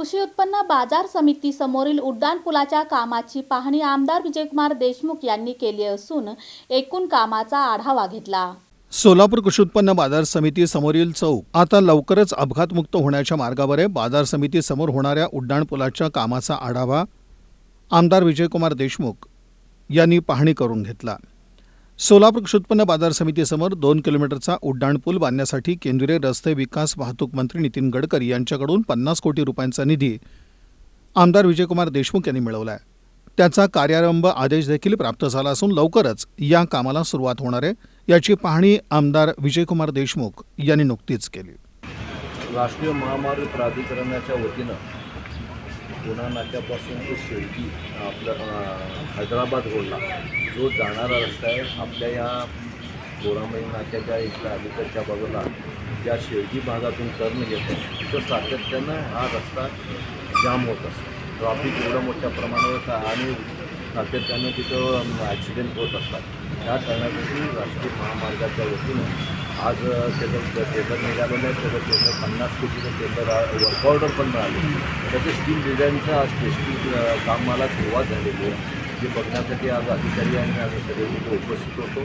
कृषी उत्पन्न बाजार समिती समोरील उड्डाणपुलाच्या कामाची पाहणी आमदार विजयकुमार देशमुख यांनी केली असून एकूण कामाचा आढावा घेतला. सोलापूर कृषी उत्पन्न बाजार समिती समोरील चौक आता लवकरच अपघातमुक्त होण्याच्या मार्गावर आहे बाजार समिती समोर होणाऱ्या उड्डाणपुलाच्या कामाचा आढावा आमदार विजयकुमार देशमुख यांनी पाहणी करून घेतला. सोलापूर कृषी उत्पन्न बाजार समितीसमोर दोन किलोमीटरचा उड्डाणपूल बांधण्यासाठी केंद्रीय रस्ते विकास वाहतूक मंत्री नितीन गडकरी यांच्याकडून पन्नास कोटी रुपयांचा निधी आमदार विजयकुमार देशमुख यांनी मिळवला आहे त्याचा कार्यारंभ आदेश देखील प्राप्त झाला असून लवकरच या कामाला सुरुवात होणार आहे याची पाहणी आमदार विजयकुमार देशमुख यांनी नुकतीच केली. राष्ट्रीय महामार्ग प्राधिकरणाच्या वतीनं पुणा नाक्यापासून तो शेवटी आपलं हैदराबाद रोडला जो जाणारा रस्ता आहे आपल्या या गोरामई नाक्याच्या इथल्या अलीकडच्या बाजूला ज्या शेवटी भागातून टर्न घेतो तिथं सातत्यानं हा रस्ता जाम होत असतो. ट्रॉफिक एवढं मोठ्या प्रमाणावर होतं आणि सातत्यानं तिथं ॲक्सिडेंट होत असतात. त्या करण्यासाठी राष्ट्रीय महामार्गाच्या वतीनं आज त्याचं टेंडर निघालेलं आहे त्याचं टेंडर पन्नास कोटीचं टेंडर वर्क ऑर्डर पण मिळाले. त्याचं स्टील डिझाईनचं आज टेस्टिंग कामाला सुरुवात झालेली आहे. जे बघण्यासाठी आज अधिकारी आणि आम्ही सगळे उपस्थित होतो.